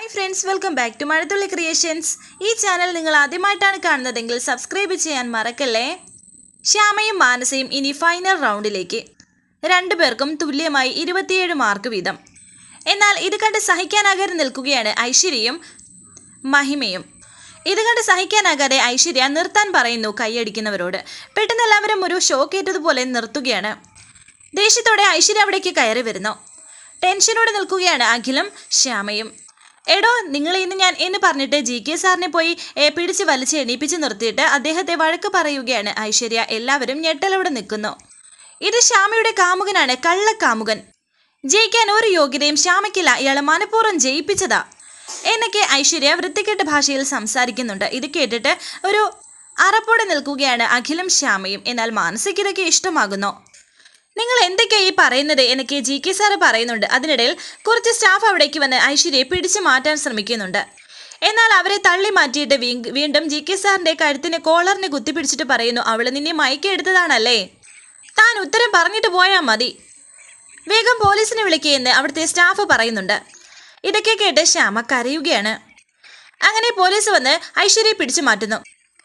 Hi friends welcome back to Mazhathulli creations ഈ channel നിങ്ങൾ ആദ്യമായിട്ടാണ് കാണുന്നതെങ്കിൽ സബ്സ്ക്രൈബ് ചെയ്യാൻ മറക്കല്ലേ? ശ്യാമയും മാനസയും ഇനി ഫൈനൽ റൗണ്ടിലേക്ക് രണ്ടു പേർക്കും തുല്യമായി ഇരുപത്തിയേഴ് മാർക്ക് വീതം. എന്നാൽ ഇത് കണ്ട് സഹിക്കാനാകാതെ നിൽക്കുകയാണ് ഐശ്വര്യയും മഹിമയും. ഇത് കണ്ട് സഹിക്കാനാകാതെ ഐശ്വര്യ നിർത്താൻ പറയുന്നു കൈയടിക്കുന്നവരോട്. പെട്ടെന്ന് എല്ലാവരും ഒരു ഷോക്ക് ഏറ്റതുപോലെ നിർത്തുകയാണ്. ദേഷ്യത്തോടെ ഐശ്വര്യ അവിടേക്ക് കയറി വരുന്നു. ടെൻഷനോടെ നിൽക്കുകയാണ് അഖിലും ശ്യാമയും. എടോ നിങ്ങളെ ഇന്ന് ഞാൻ എന്ന് പറഞ്ഞിട്ട് ജി കെ സാറിനെ പോയി പിടിച്ച് വലിച്ച് എണീപ്പിച്ച് നിർത്തിയിട്ട് അദ്ദേഹത്തെ വഴക്ക് പറയുകയാണ് ഐശ്വര്യ. എല്ലാവരും ഞെട്ടലോടെ നിൽക്കുന്നു. ഇത് ശ്യാമയുടെ കാമുകനാണ് കള്ളക്കാമുകൻ. ജയിക്കാൻ ഒരു യോഗ്യതയും ശ്യാമയ്ക്കില്ല. ഇയാളെ മനഃപൂർവം ജയിപ്പിച്ചതാ. എന്നൊക്കെ ഐശ്വര്യ വൃത്തികെട്ട ഭാഷയിൽ സംസാരിക്കുന്നുണ്ട്. ഇത് കേട്ടിട്ട് ഒരു അറപ്പോടെ നിൽക്കുകയാണ് അഖിലും ശ്യാമയും. എന്നാൽ മാനസിക ഇതൊക്കെ ഇഷ്ടമാകുന്നു. നിങ്ങൾ എന്തൊക്കെയാണ് ഈ പറയുന്നത്? എനിക്ക് ജി കെ സാറ് പറയുന്നുണ്ട്. അതിനിടയിൽ കുറച്ച് സ്റ്റാഫ് അവിടേക്ക് വന്ന് ഐശ്വര്യയെ പിടിച്ചു മാറ്റാൻ ശ്രമിക്കുന്നുണ്ട്. എന്നാൽ അവരെ തള്ളി മാറ്റിയിട്ട് വീണ്ടും ജി കെ സാറിന്റെ കഴുത്തിന് കോളറിനെ കുത്തിപ്പിടിച്ചിട്ട് പറയുന്നു അവൾ നിന്നെ മയക്കെടുത്തതാണല്ലേ താൻ ഉത്തരം പറഞ്ഞിട്ട് പോയാൽ മതി. വേഗം പോലീസിനെ വിളിക്കുകയെന്ന് അവിടുത്തെ സ്റ്റാഫ് പറയുന്നുണ്ട്. ഇതൊക്കെ കേട്ട് ശ്യാമ കരയുകയാണ്. അങ്ങനെ പോലീസ് വന്ന് ഐശ്വര്യയെ പിടിച്ചു മാറ്റുന്നു.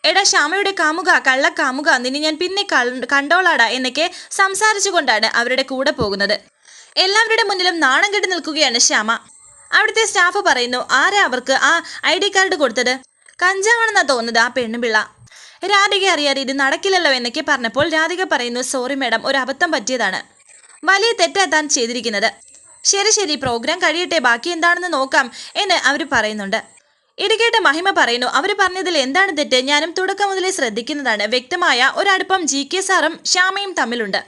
എടാ ശ്യാമയുടെ കാമുക കള്ളക്കാമുക കാമുക നിന്നെ ഞാൻ പിന്നെ കണ്ടോളാടാ എന്നൊക്കെ സംസാരിച്ചുകൊണ്ടാണ് അവരുടെ കൂടെ പോകുന്നത്. എല്ലാവരുടെ മുന്നിലും നാണം കെട്ടി നിൽക്കുകയാണ് ശ്യാമ. അവിടുത്തെ സ്റ്റാഫ് പറയുന്നു ആരാ അവർക്ക് ആ ഐ ഡി കാർഡ് കൊടുത്തത്? കഞ്ചാവാണെന്നാ തോന്നുന്നത് ആ പെണ്ണുപിള്ള രാധിക അറിയാതെ ഇത് നടക്കില്ലല്ലോ എന്നൊക്കെ പറഞ്ഞപ്പോൾ രാധിക പറയുന്നു സോറി മാഡം ഒരു അബദ്ധം പറ്റിയതാണ്. വലിയ തെറ്റാ താൻ ചെയ്തിരിക്കുന്നത്. ശരി ശരി പ്രോഗ്രാം കഴിയട്ടെ ബാക്കി എന്താണെന്ന് നോക്കാം എന്ന് അവർ പറയുന്നുണ്ട്. ഇത് കേട്ട മഹിമ പറയുന്നു. അവർ പറഞ്ഞതിൽ എന്താണ് തെറ്റ്? ഞാനും തുടക്കം മുതലേ ശ്രദ്ധിക്കുന്നതാണ്. വ്യക്തമായ ഒരടുപ്പം ജി കെ സാറും ശ്യാമയും തമ്മിലുണ്ട്.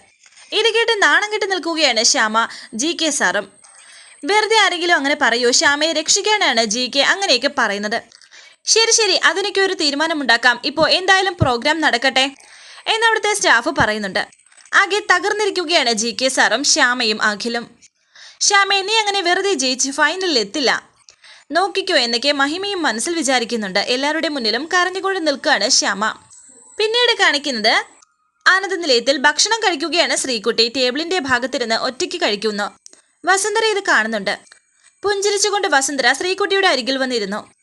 ഇത് കേട്ട് നാണം കെട്ടി നിൽക്കുകയാണ് ശ്യാമ ജി കെ സാറും. വെറുതെ ആരെങ്കിലും അങ്ങനെ പറയൂ? ശ്യാമയെ രക്ഷിക്കാനാണ് ജി കെ അങ്ങനെയൊക്കെ പറയുന്നത്. ശരി ശരി. അതിനൊക്കെ ഒരു തീരുമാനമുണ്ടാക്കാം. ഇപ്പോൾ എന്തായാലും പ്രോഗ്രാം നടക്കട്ടെ? എന്നവിടുത്തെ സ്റ്റാഫ് പറയുന്നുണ്ട്. ആകെ തകർന്നിരിക്കുകയാണ് ജി കെ സാറും ശ്യാമയും അഖിലും. ശ്യാമയെ നീ അങ്ങനെ വെറുതെ ജയിച്ച് ഫൈനലിൽ എത്തില്ല നോക്കിക്കോ എന്നൊക്കെ മഹിമയും മനസ്സിൽ വിചാരിക്കുന്നുണ്ട്. എല്ലാവരുടെ മുന്നിലും കരഞ്ഞുകൊണ്ട് നിൽക്കുകയാണ് ശ്യാമ. പിന്നീട് കാണിക്കുന്നത് ആനന്ദ നിലയത്തിൽ ഭക്ഷണം കഴിക്കുകയാണ് ശ്രീകുട്ടി. ടേബിളിന്റെ ഭാഗത്തിരുന്ന് ഒറ്റയ്ക്ക് കഴിക്കുന്നു. വസുന്ധര ഇത് കാണുന്നുണ്ട്. പുഞ്ചിരിച്ചുകൊണ്ട് വസുന്ധര ശ്രീകുട്ടിയുടെ അരികിൽ വന്നിരുന്നു.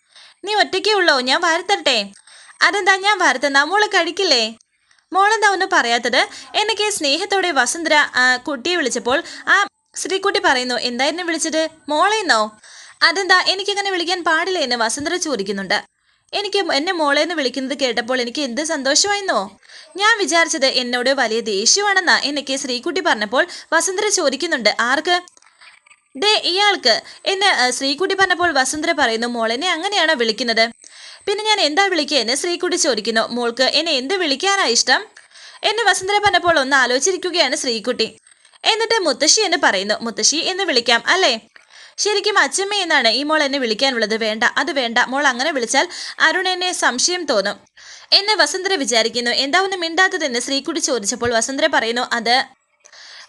നീ ഒറ്റയ്ക്കേ ഉള്ളോ? ഞാൻ വാരത്തരട്ടെ. അതെന്താ? ഞാൻ വാരത്തന്നാ. മോൾ കഴിക്കില്ലേ? മോളെന്താ ഒന്നും പറയാത്തത്? എന്നൊക്കെ സ്നേഹത്തോടെ വസുന്ധര കുട്ടിയെ വിളിച്ചപ്പോൾ ആ ശ്രീകുട്ടി പറയുന്നു എന്തായിരുന്നു വിളിച്ചത്? മോളെന്നോ? അതെന്താ? എനിക്കങ്ങനെ വിളിക്കാൻ പാടില്ല എന്ന് വസന്തര ചോദിക്കുന്നുണ്ട്. എനിക്ക് എന്നെ മോളെ എന്ന് വിളിക്കുന്നത് കേട്ടപ്പോൾ എനിക്ക് എന്ത് സന്തോഷമായിരുന്നോ? ഞാൻ വിചാരിച്ചത് എന്നോട് വലിയ ദേഷ്യമാണെന്നാ എനിക്ക് ശ്രീക്കുട്ടി പറഞ്ഞപ്പോൾ വസന്തര ചോദിക്കുന്നുണ്ട്. ആർക്ക്? ദേ ഇയാൾക്ക്. എന്നെ ശ്രീക്കുട്ടി പറഞ്ഞപ്പോൾ വസന്തര പറയുന്നു മോളെന്നെ അങ്ങനെയാണോ വിളിക്കുന്നത്? പിന്നെ ഞാൻ എന്താ വിളിക്കുക? എന്ന് ശ്രീക്കുട്ടി ചോദിക്കുന്നു. മോൾക്ക് എന്നെ എന്ത് വിളിക്കാനാ ഇഷ്ടം? എന്നെ വസന്തര പറഞ്ഞപ്പോൾ ഒന്ന് ആലോചിച്ചിരിക്കുകയാണ് ശ്രീക്കുട്ടി എന്നിട്ട് മുത്തശ്ശി എന്ന് പറയുന്നു. മുത്തശ്ശി എന്ന് വിളിക്കാം അല്ലേ? ശരിക്കും അച്ഛമ്മ എന്നാണ് ഈ മോൾ എന്നെ വിളിക്കാനുള്ളത്. വേണ്ട അത് വേണ്ട. മോൾ അങ്ങനെ വിളിച്ചാൽ അരുൺ എന്നെ സംശയം തോന്നും. എന്നെ വസന്തര വിചാരിക്കുന്നു. എന്താ ഒന്നും മിണ്ടാത്തതെന്ന് ശ്രീകുട്ടി ചോദിച്ചപ്പോൾ വസന്തര പറയുന്നു അത്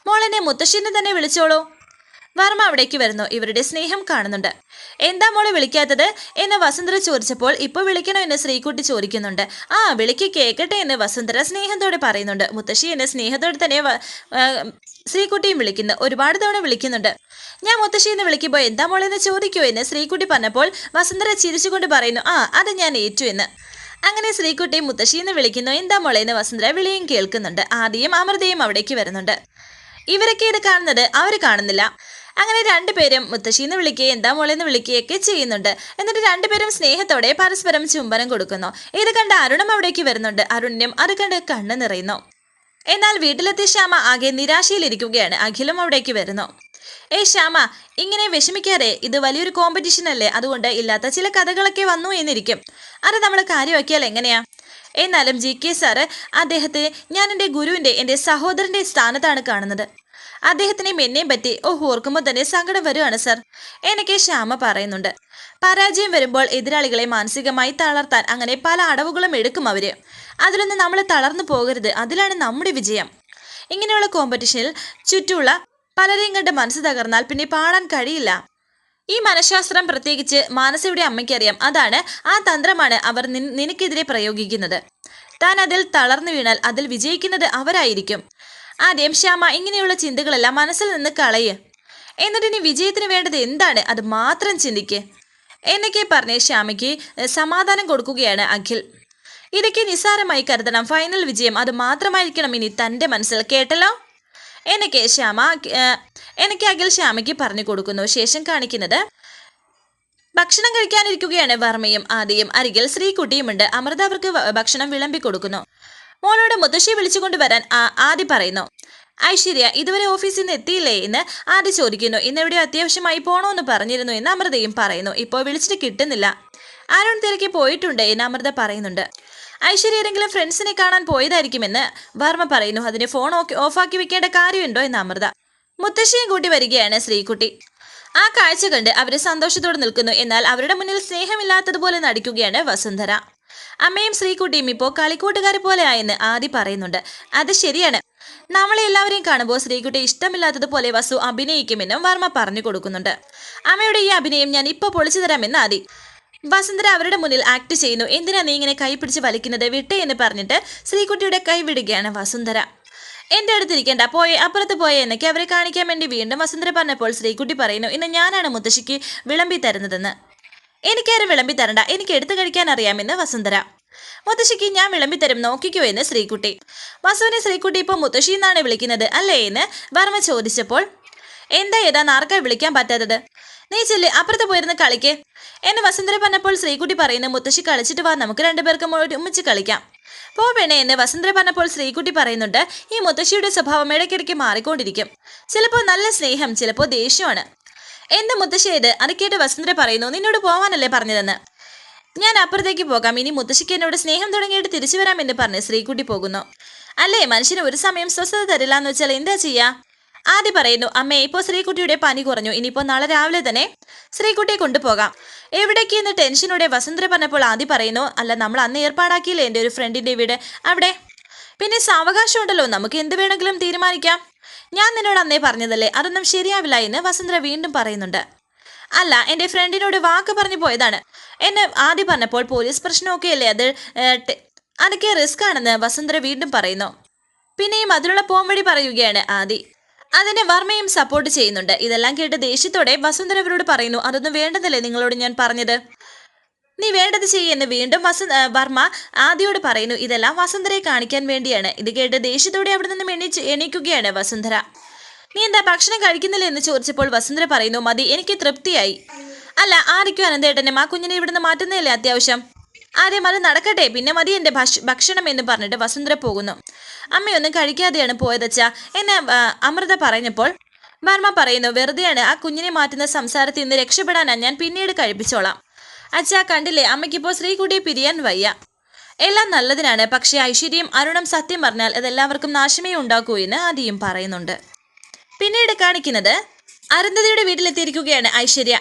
മോൾ എന്നെ മുത്തശ്ശിനെ തന്നെ വിളിച്ചോളൂ. വർമ്മ അവിടേക്ക് വരുന്നു. ഇവരുടെ സ്നേഹം കാണുന്നുണ്ട്. എന്താ മോളെ വിളിക്കാത്തത്? എന്ന് വസന്തര ചോദിച്ചപ്പോൾ ഇപ്പോൾ വിളിക്കണോ? എന്ന് ശ്രീകുട്ടി ചോദിക്കുന്നുണ്ട്. ആ വിളിക്ക് കേൾക്കട്ടെ എന്ന് വസന്തര സ്നേഹത്തോടെ പറയുന്നുണ്ട്. മുത്തശ്ശി എന്നെ സ്നേഹത്തോടെ തന്നെ ശ്രീകുട്ടിയും വിളിക്കുന്നു. ഒരുപാട് തവണ വിളിക്കുന്നുണ്ട്. ഞാൻ മുത്തശ്ശി എന്ന് വിളിക്കുമ്പോൾ എന്താ മോളെന്ന് ചോദിക്കൂ എന്ന് ശ്രീകുട്ടി പറഞ്ഞപ്പോൾ വസന്തര ചിരിച്ചുകൊണ്ട് പറയുന്നു ആ അത് ഞാൻ ഏറ്റു എന്ന്. അങ്ങനെ ശ്രീകുട്ടി മുത്തശ്ശി എന്ന് വിളിക്കുന്നു എന്താ മോളെ എന്ന് വസുന്ധര വിളിയും കേൾക്കുന്നുണ്ട്. ആദ്യം അമൃതയും അവിടേക്ക് വരുന്നുണ്ട്. ഇവരൊക്കെ ഇത് കാണുന്നത് അവർ കാണുന്നില്ല. അങ്ങനെ രണ്ടുപേരും മുത്തശ്ശിന്ന് വിളിക്കുകയും എന്താ മോളെന്ന് വിളിക്കുകയൊക്കെ ചെയ്യുന്നുണ്ട്. എന്നിട്ട് രണ്ടുപേരും സ്നേഹത്തോടെ പരസ്പരം ചുംബനം കൊടുക്കുന്നു. ഇത് കണ്ട് അരുണും അവിടേക്ക് വരുന്നുണ്ട്. അരുണ്യം അത് കണ്ട് കണ്ണ് നിറയുന്നു. എന്നാൽ വീട്ടിലെത്തിയ ശ്യാമ ആകെ നിരാശയിലിരിക്കുകയാണ്. അഖിലും അവിടേക്ക് വരുന്നു. ഏ ശ്യാമ ഇങ്ങനെ വിഷമിക്കാതെ ഇത് വലിയൊരു കോമ്പറ്റീഷൻ അല്ലേ? അതുകൊണ്ട് ഇല്ലാത്ത ചില കഥകളൊക്കെ വന്നു എന്നിരിക്കും. അത് നമ്മൾ കാര്യമാക്കിയാൽ എങ്ങനെയാ? എന്നാലും ജി കെ സാറ് അദ്ദേഹത്തെ ഞാൻ എന്റെ ഗുരുവിന്റെ എന്റെ സഹോദരന്റെ സ്ഥാനത്താണ് കാണുന്നത്. അദ്ദേഹത്തിനെയും എന്നെയും പറ്റി ഓ ഓർക്കുമ്പോൾ തന്നെ സങ്കടം വരുവാണ് സർ. എനിക്ക് ശ്യാമ പറയുന്നുണ്ട്. പരാജയം വരുമ്പോൾ എതിരാളികളെ മാനസികമായി തളർത്താൻ അങ്ങനെ പല അടവുകളും എടുക്കും അവർ. അതിലൊന്നും നമ്മൾ തളർന്നു പോകരുത്. അതിലാണ് നമ്മുടെ വിജയം. ഇങ്ങനെയുള്ള കോമ്പറ്റീഷനിൽ ചുറ്റുമുള്ള പലരെയും കണ്ട് മനസ്സ് തകർന്നാൽ പിന്നെ പാടാൻ കഴിയില്ല. ഈ മനഃശാസ്ത്രം പ്രത്യേകിച്ച് മാനസയുടെ അമ്മയ്ക്കറിയാം. അതാണ് ആ തന്ത്രമാണ് അവർ നിനക്കെതിരെ പ്രയോഗിക്കുന്നത്. താൻ അതിൽ തളർന്നു വീണാൽ അതിൽ വിജയിക്കുന്നത് അവരായിരിക്കും. ആദ്യം ശ്യാമ ഇങ്ങനെയുള്ള ചിന്തകളെല്ലാം മനസ്സിൽ നിന്ന് കളയ്. എന്നിട്ട് ഇനി വിജയത്തിന് വേണ്ടത് എന്താണ്? അത് മാത്രം ചിന്തിക്ക്. എന്നൊക്കെ പറഞ്ഞ് ശ്യാമയ്ക്ക് സമാധാനം കൊടുക്കുകയാണ് അഖിൽ. ഇതൊക്കെ നിസ്സാരമായി കരുതണം. ഫൈനൽ വിജയം അത് മാത്രമായിരിക്കണം ഇനി തന്റെ മനസ്സിൽ. കേട്ടല്ലോ? എനിക്ക് ശ്യാമ എനിക്ക് അഖിൽ ശ്യാമയ്ക്ക് പറഞ്ഞു കൊടുക്കുന്നു. ശേഷം കാണിക്കുന്നത് ഭക്ഷണം കഴിക്കാനിരിക്കുകയാണ് വർമ്മയും ആദിയും. അരികിൽ ശ്രീകുട്ടിയുമുണ്ട്. അമൃത അവർക്ക് ഭക്ഷണം വിളമ്പി കൊടുക്കുന്നു. മോളോട് മുത്തശ്ശി വിളിച്ചുകൊണ്ട് വരാൻ ആദി പറയുന്നു ഐശ്വര്യ ഇതുവരെ ഓഫീസിൽ നിന്ന് എത്തിയില്ലേ എന്ന് ആദി ചോദിക്കുന്നു. ഇന്ന് എവിടെ അത്യാവശ്യമായി പോണോന്ന് പറഞ്ഞിരുന്നു എന്ന് അമൃതയും പറയുന്നു. ഇപ്പോൾ വിളിച്ചിട്ട് കിട്ടുന്നില്ല. ആരോൺ തിരക്കി പോയിട്ടുണ്ട് എന്ന് അമൃത പറയുന്നുണ്ട്. ഐശ്വര്യ ഏതെങ്കിലും ഫ്രണ്ട്സിനെ കാണാൻ പോയതായിരിക്കുമെന്ന് വർമ്മ പറയുന്നു. അതിന് ഫോൺ ഓഫാക്കി വെക്കേണ്ട കാര്യമുണ്ടോ എന്ന് അമൃത മുത്തശ്ശിയും കൂട്ടി വരികയാണ് ശ്രീകുട്ടി. ആ കാഴ്ച കണ്ട് അവർ സന്തോഷത്തോടെ നിൽക്കുന്നു. എന്നാൽ അവരുടെ മുന്നിൽ സ്നേഹമില്ലാത്തതുപോലെ നടിക്കുകയാണ് വസുന്ധര. അമ്മയും ശ്രീകുട്ടിയും ഇപ്പോൾ കളിക്കൂട്ടുകാരെ പോലെ ആയെന്ന് ആദി പറയുന്നുണ്ട്. അത് ശരിയാണ്. നമ്മളെ എല്ലാവരെയും കാണുമ്പോൾ ശ്രീകുട്ടി ഇഷ്ടമില്ലാത്തതുപോലെ വസു അഭിനയിക്കുമെന്നും വർമ്മ പറഞ്ഞു കൊടുക്കുന്നുണ്ട്. അമ്മയുടെ ഈ അഭിനയം ഞാൻ ഇപ്പോൾ പൊളിച്ചു തരാമെന്ന് ആദി വസുന്ധര അവരുടെ മുന്നിൽ ആക്ട് ചെയ്യുന്നു. എന്തിനാ നീ ഇങ്ങനെ കൈ പിടിച്ച് വലിക്കുന്നത്? വിട്ടേ എന്ന് പറഞ്ഞിട്ട് ശ്രീകുട്ടിയുടെ കൈ വിടുകയാണ് വസുന്ധര. എന്റെ അടുത്തിരിക്കേണ്ട. പോയെ അപ്പുറത്ത് പോയെ എന്നൊക്കെ അവരെ കാണിക്കാൻ വേണ്ടി വീണ്ടും വസുന്ധര പറഞ്ഞപ്പോൾ ശ്രീകുട്ടി പറയുന്നു ഇന്ന് ഞാനാണ് മുത്തശ്ശിക്ക് വിളമ്പി തരുന്നതെന്ന്. എനിക്കാരും വിളമ്പി തരണ്ട. എനിക്ക് എടുത്തു കഴിക്കാൻ അറിയാമെന്ന് വസുന്ധര. മുത്തശ്ശിക്ക് ഞാൻ വിളമ്പി തരും. നോക്കിക്കോ എന്ന് ശ്രീകുട്ടി. വസുവിനെ ശ്രീകുട്ടി ഇപ്പോൾ മുത്തശ്ശി എന്നാണ് വിളിക്കുന്നത് അല്ലേ? എന്ന് വർമ്മ ചോദിച്ചപ്പോൾ എന്താ ഏതാ? ആർക്കാ വിളിക്കാൻ പറ്റാത്തത്? നീ ചെല്ല് അപ്പുറത്ത് പോയിരുന്ന് കളിക്ക്. എന്നെ വസുന്ധര പറഞ്ഞപ്പോൾ ശ്രീകുട്ടി പറയുന്നു മുത്തശ്ശി കളിച്ചിട്ട് വാ നമുക്ക് രണ്ടുപേർക്കും ഒരുമിച്ച് കളിക്കാം. പോ പെണ്ണെ എന്ന് വസുന്ധര പറഞ്ഞപ്പോൾ ശ്രീകുട്ടി പറയുന്നുണ്ട് ഈ മുത്തശ്ശിയുടെ സ്വഭാവം ഇടയ്ക്കിടയ്ക്ക് മാറിക്കൊണ്ടിരിക്കും. ചിലപ്പോൾ നല്ല സ്നേഹം ചിലപ്പോൾ ദേഷ്യമാണ്. എന്ത് മുത്തശ്ശി ഇത്? അത് കേട്ട് വസുന്ധര പറയുന്നു നിന്നോട് പോവാനല്ലേ പറഞ്ഞതെന്ന്. ഞാൻ അപ്പുറത്തേക്ക് പോകാം ഇനി മുത്തശ്ശിക്ക് എന്നോട് സ്നേഹം തുടങ്ങിയിട്ട് തിരിച്ചു വരാമെന്ന് പറഞ്ഞ് ശ്രീകുട്ടി പോകുന്നു. അല്ലേ മനുഷ്യന് ഒരു സമയം സ്വസ്ഥത തരില്ല എന്ന് വെച്ചാൽ എന്താ ചെയ്യാ? ആദ്യം പറയുന്നു അമ്മേ ഇപ്പോൾ ശ്രീകുട്ടിയുടെ പനി കുറഞ്ഞു. ഇനിയിപ്പോൾ നാളെ രാവിലെ തന്നെ ശ്രീകുട്ടിയെ കൊണ്ടുപോകാം. എവിടേക്ക് എന്ന് ടെൻഷനോടെ വസന്ത പറഞ്ഞപ്പോൾ ആദ്യം പറയുന്നു അല്ല നമ്മൾ അന്ന് ഏർപ്പാടാക്കിയില്ലേ എന്റെ ഒരു ഫ്രണ്ടിന്റെ വീട്? അവിടെ? പിന്നെ സാവകാശം ഉണ്ടല്ലോ നമുക്ക് എന്ത് വേണമെങ്കിലും തീരുമാനിക്കാം. ഞാൻ നിന്നോട് അന്നേ പറഞ്ഞതല്ലേ അതൊന്നും ശരിയാവില്ല എന്ന് വസന്ത്ര വീണ്ടും പറയുന്നുണ്ട്. അല്ല എന്റെ ഫ്രണ്ടിനോട് വാക്ക് പറഞ്ഞു പോയതാണ്. എന്നെ ആദ്യം പറഞ്ഞപ്പോൾ പോലീസ് പ്രശ്നമൊക്കെ അല്ലേ അത് അതൊക്കെ റിസ്ക് ആണെന്ന് വസുന്ധര വീണ്ടും പറയുന്നു. പിന്നെയും അതിലുള്ള പോംവഴി പറയുകയാണ് ആദി. അതിനെ വർമ്മയും സപ്പോർട്ട് ചെയ്യുന്നുണ്ട്. ഇതെല്ലാം കേട്ട് ദേഷ്യത്തോടെ വസുന്ധര അവരോട് പറയുന്നു അതൊന്നും വേണ്ടതല്ലേ നിങ്ങളോട് ഞാൻ പറഞ്ഞത്? നീ വേണ്ടത് ചെയ്യുമെന്ന് വീണ്ടും വസു വർമ്മ ആദ്യോട് പറയുന്നു ഇതെല്ലാം വസുന്ധരയെ കാണിക്കാൻ വേണ്ടിയാണ്. ഇത് കേട്ട് ദേഷ്യത്തോടെ അവിടെ നിന്നും എണീച്ച് എണീക്കുകയാണ് വസുന്ധര. നീ എന്താ ഭക്ഷണം കഴിക്കുന്നില്ല എന്ന് ചോദിച്ചപ്പോൾ വസുന്ധര പറയുന്നു മതി എനിക്ക് തൃപ്തിയായി. അല്ല ആർക്കും അനന്തേട്ടനും ആ കുഞ്ഞിനെ ഇവിടുന്ന് മാറ്റുന്നതല്ലേ അത്യാവശ്യം? ആദ്യം അത് നടക്കട്ടെ പിന്നെ മതി എന്റെ ഭക്ഷ ഭക്ഷണം എന്ന് പറഞ്ഞിട്ട് വസുന്ധര പോകുന്നു. അമ്മയൊന്നും കഴിക്കാതെയാണ് പോയതച്ച. എന്ന് അമൃത പറഞ്ഞപ്പോൾ വർമ്മ പറയുന്നു വെറുതെയാണ് ആ കുഞ്ഞിനെ മാറ്റുന്ന സംസാരത്തിൽ നിന്ന് രക്ഷപ്പെടാനാണ് ഞാൻ പിന്നീട് കഴിപ്പിച്ചോളാം. അച്ഛാ കണ്ടില്ലേ അമ്മയ്ക്കിപ്പോൾ ശ്രീകുട്ടിയെ പിരിയാൻ വയ്യ. എല്ലാം നല്ലതിനാണ് പക്ഷേ ഐശ്വര്യം അരുണം സത്യം പറഞ്ഞാൽ അതെല്ലാവർക്കും നാശമേ ഉണ്ടാക്കൂ എന്ന് ആദ്യം പറയുന്നുണ്ട്. പിന്നീട് കാണിക്കുന്നത് അരുന്ധതിയുടെ വീട്ടിലെത്തിയിരിക്കുകയാണ് ഐശ്വര്യ.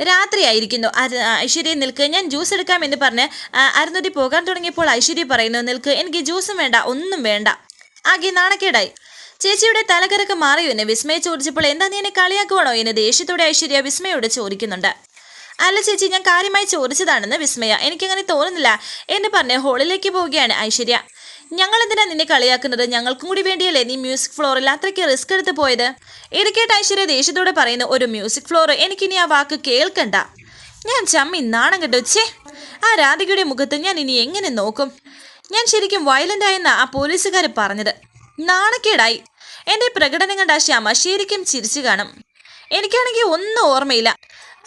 രാത്രിയായിരിക്കുന്നു. ഐശ്വര്യ നിൽക്ക്. ഞാൻ ജ്യൂസ് എടുക്കാം എന്ന് പറഞ്ഞ് അരുന്നൂറ്റി പോകാൻ തുടങ്ങിയപ്പോൾ ഐശ്വര്യ പറയുന്നു നിൽക്ക് എനിക്ക് ജ്യൂസും വേണ്ട ഒന്നും വേണ്ട. ആകെ നാണക്കേടായി. ചേച്ചിയുടെ തലകരക്ക് മാറിയോ എന്ന്? വിസ്മയ ചോദിച്ചപ്പോൾ എന്താ നീ എന്നെ കളിയാക്കുവാണോ? എന്ന് ദേഷ്യത്തോടെ ഐശ്വര്യ വിസ്മയോട് ചോദിക്കുന്നുണ്ട്. അല്ല ചേച്ചി ഞാൻ കാര്യമായി ചോദിച്ചതാണെന്ന് വിസ്മയ. എനിക്കങ്ങനെ തോന്നുന്നില്ല എന്ന് പറഞ്ഞ് ഹോളിലേക്ക് പോവുകയാണ് ഐശ്വര്യ. ഞങ്ങൾ എന്തിനാ നിന്നെ കളിയാക്കുന്നത്? ഞങ്ങൾക്കും കൂടി വേണ്ടിയല്ലേ നീ മ്യൂസിക് ഫ്ലോറിൽ അത്രയ്ക്ക് റിസ്ക് എടുത്ത് പോയത്? ഇരിക്കേട്ട് കേട്ട് ഐശ്വര്യ ദേഷ്യത്തോടെ പറയുന്ന ഒരു മ്യൂസിക് ഫ്ലോർ എനിക്കിനി ആ വാക്ക് കേൾക്കണ്ട. ഞാൻ ചമ്മി നാണം കണ്ടു ഛേ ആ രാധികയുടെ മുഖത്ത് ഞാൻ ഇനി എങ്ങനെ നോക്കും? ഞാൻ ശരിക്കും വയലന്റ് ആയെന്ന ആ പോലീസുകാർ പറഞ്ഞത്. നാണക്കേടായി. എന്റെ പ്രകടനം കണ്ട ശ്യാമ ശരിക്കും ചിരിച്ചു കാണും. എനിക്കാണെങ്കിൽ ഒന്നും ഓർമ്മയില്ല.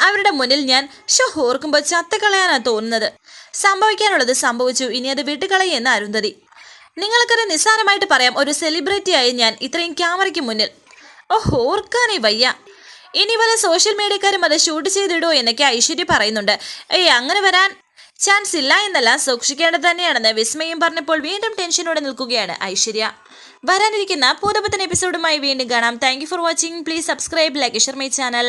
അവരുടെ മുന്നിൽ ഞാൻ ഷോ ഓർക്കുമ്പോൾ ചത്തക്കളയാനാണ് തോന്നുന്നത്. സംഭവിക്കാനുള്ളത് സംഭവിച്ചു. ഇനി അത് വിട്ടുകളയെന്ന് അരുന്ധതി. നിങ്ങൾക്കത് നിസ്സാരമായിട്ട് പറയാം ഒരു സെലിബ്രിറ്റിയായി ഞാൻ ഇത്രയും ക്യാമറയ്ക്ക് മുന്നിൽ. ഓ ഓർക്കാനേ വയ്യ. ഇനി വല്ല സോഷ്യൽ മീഡിയക്കാരും അത് ഷൂട്ട് ചെയ്തിടുമോ എന്നൊക്കെ ഐശ്വര്യ പറയുന്നുണ്ട്. ഏയ് അങ്ങനെ വരാൻ ചാൻസ് ഇല്ല എന്നല്ല സൂക്ഷിക്കേണ്ടത് തന്നെയാണെന്ന് വിസ്മയും പറഞ്ഞപ്പോൾ വീണ്ടും ടെൻഷനോടെ നിൽക്കുകയാണ് ഐശ്വര്യ. വരാനിരിക്കുന്ന പൂതപത്തൻ എപ്പിസോഡുമായി വീണ്ടും കാണാം. Thank for watching please subscribe like share my channel